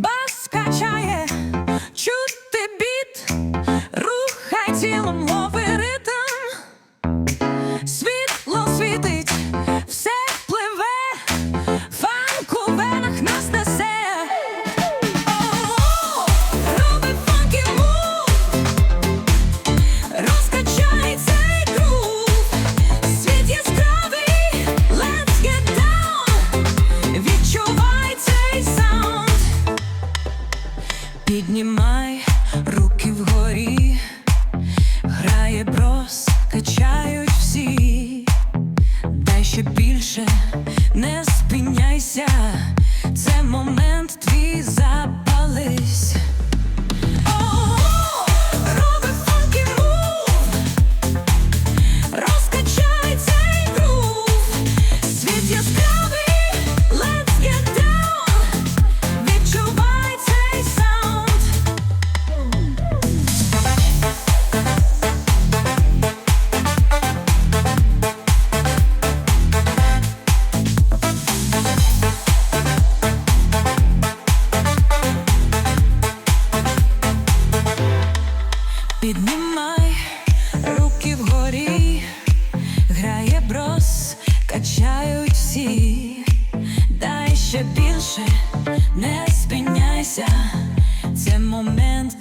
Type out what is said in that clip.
бас качає, чути біт, рухай тілом, лови піднімай руки вгорі, грає брос, качають всі, дай ще більше, не спиняйся, це момент Піднімай руки вгорі, грає брос, качають всі, дай ще більше, не спиняйся, це момент